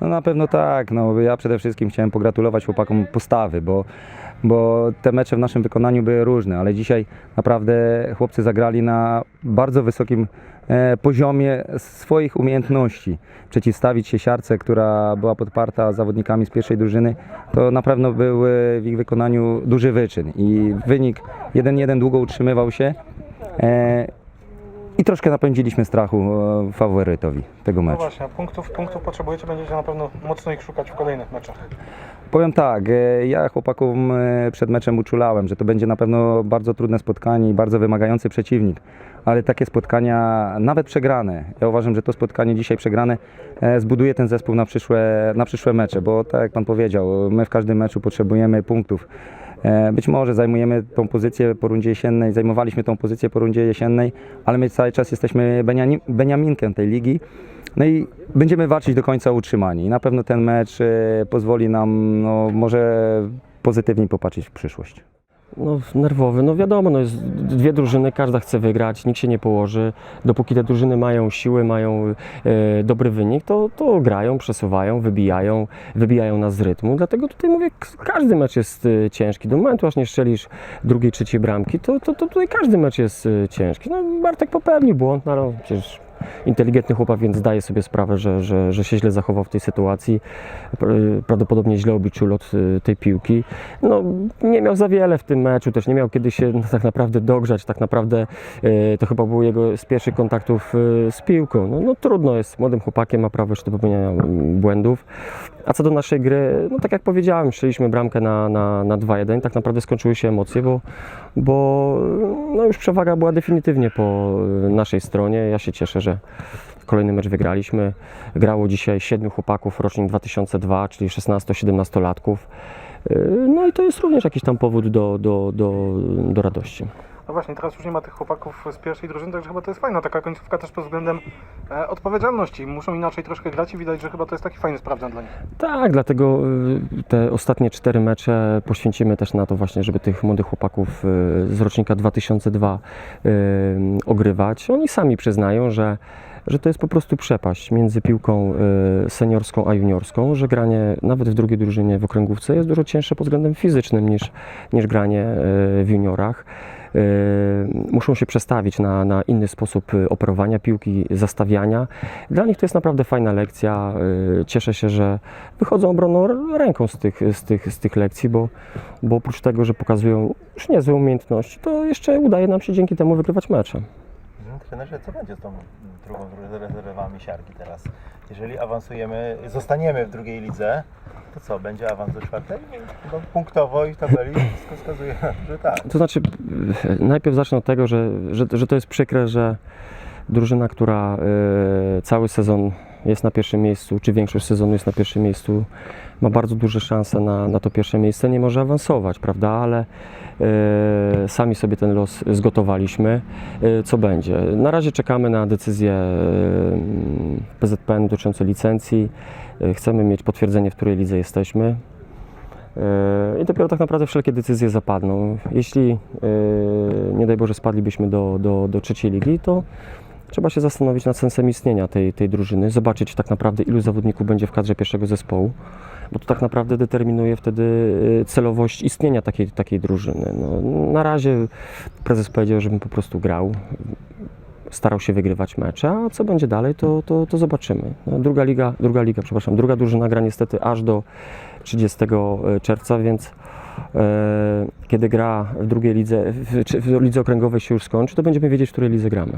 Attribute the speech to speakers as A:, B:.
A: No na pewno tak. No, ja przede wszystkim chciałem pogratulować chłopakom postawy, bo, bo te mecze w naszym wykonaniu były różne, ale dzisiaj naprawdę chłopcy zagrali na bardzo wysokim e, poziomie swoich umiejętności. Przeciwstawić się siarce, która była podparta zawodnikami z pierwszej drużyny, to na pewno był e, w ich wykonaniu duży wyczyn i wynik 1-1 długo utrzymywał się. E, i troszkę napędziliśmy strachu e, faworytowi tego
B: No
A: meczu.
B: właśnie, punktów, punktów potrzebujecie, będziecie na pewno mocno ich szukać w kolejnych meczach.
A: Powiem tak, e, ja chłopakom e, przed meczem uczulałem, że to będzie na pewno bardzo trudne spotkanie i bardzo wymagający przeciwnik, ale takie spotkania, nawet przegrane, ja uważam, że to spotkanie dzisiaj przegrane e, zbuduje ten zespół na przyszłe, na przyszłe mecze, bo tak jak Pan powiedział, my w każdym meczu potrzebujemy punktów. E, Być może zajmujemy tą pozycję po rundzie jesiennej, zajmowaliśmy tą pozycję po rundzie jesiennej, ale my cały czas jesteśmy beniaminkiem tej ligi. No i będziemy walczyć do końca o utrzymanie. I na pewno ten mecz e, pozwoli nam no, może pozytywniej popatrzeć w przyszłość.
C: No, nerwowy, no wiadomo, no jest dwie drużyny, każda chce wygrać, nikt się nie położy. Dopóki te drużyny mają siły, mają e, dobry wynik, to, to grają, przesuwają, wybijają, wybijają nas z rytmu. Dlatego tutaj mówię, każdy mecz jest e, ciężki. Do momentu, aż nie strzelisz drugiej, trzeciej bramki, to, to, to tutaj każdy mecz jest e, ciężki. No, Bartek popełnił błąd, no ale przecież inteligentny chłopak, więc zdaje sobie sprawę, że, że, że się źle zachował w tej sytuacji. Pr- Prawdopodobnie źle obliczył lot y, tej piłki. No, nie miał za wiele w tym meczu, też nie miał kiedy się no, tak naprawdę dogrzać. Tak naprawdę y, to chyba był jego z pierwszych kontaktów y, z piłką. No, no trudno jest, młodym chłopakiem ma prawo jeszcze do popełniania mm, błędów. A co do naszej gry, no tak jak powiedziałem, strzeliśmy bramkę na, na, na 2-1. Tak naprawdę skończyły się emocje, bo, bo no już przewaga była definitywnie po y, naszej stronie. Ja się cieszę, że kolejny mecz wygraliśmy. Grało dzisiaj siedmiu chłopaków, rocznik 2002, czyli 16-17 latków. Y, No i to jest również jakiś tam powód do, do, do, do radości.
B: No właśnie, teraz już nie ma tych chłopaków z pierwszej drużyny, także chyba to jest fajna taka końcówka też pod względem e, odpowiedzialności. Muszą inaczej troszkę grać i widać, że chyba to jest taki fajny sprawdzian dla nich.
C: Tak, dlatego y, te ostatnie cztery mecze poświęcimy też na to właśnie, żeby tych młodych chłopaków y, z rocznika 2002 y, ogrywać. Oni sami przyznają, że, że to jest po prostu przepaść między piłką y, seniorską a juniorską, że granie nawet w drugiej drużynie w okręgówce jest dużo cięższe pod względem fizycznym niż, niż granie y, w juniorach. Y, Muszą się przestawić na, na inny sposób operowania piłki, zastawiania. Dla nich to jest naprawdę fajna lekcja. Cieszę się, że wychodzą obronną r- ręką z tych, z tych, z tych lekcji, bo, bo oprócz tego, że pokazują już niezłe umiejętności, to jeszcze udaje nam się dzięki temu wygrywać mecze.
D: Trenerze, co będzie z tą drugą rezerwami siarki teraz? Jeżeli awansujemy, zostaniemy w drugiej lidze, to co, będzie awans do czwartej? No, punktowo i w tabeli wszystko wskazuje, że tak.
C: To znaczy, najpierw zacznę od tego, że, że, że to jest przykre, że drużyna, która y, cały sezon jest na pierwszym miejscu, czy większość sezonu jest na pierwszym miejscu, ma bardzo duże szanse na, na to pierwsze miejsce, nie może awansować, prawda? Ale y, sami sobie ten los zgotowaliśmy. Y, co będzie? Na razie czekamy na decyzję y, PZPN dotyczącą licencji. Y, chcemy mieć potwierdzenie, w której lidze jesteśmy. I dopiero tak naprawdę wszelkie decyzje zapadną. Jeśli nie daj Boże spadlibyśmy do, do, do trzeciej ligi, to trzeba się zastanowić nad sensem istnienia tej, tej drużyny, zobaczyć tak naprawdę ilu zawodników będzie w kadrze pierwszego zespołu, bo to tak naprawdę determinuje wtedy yy, celowość istnienia takiej, takiej drużyny. No, na razie prezes powiedział, żebym po prostu grał, starał się wygrywać mecze, a co będzie dalej, to, to, to zobaczymy. No, druga liga, druga liga, przepraszam, druga drużyna gra niestety aż do 30 czerwca, więc e, kiedy gra w drugiej lidze, w, w lidze okręgowej się już skończy, to będziemy wiedzieć, w której lidze gramy.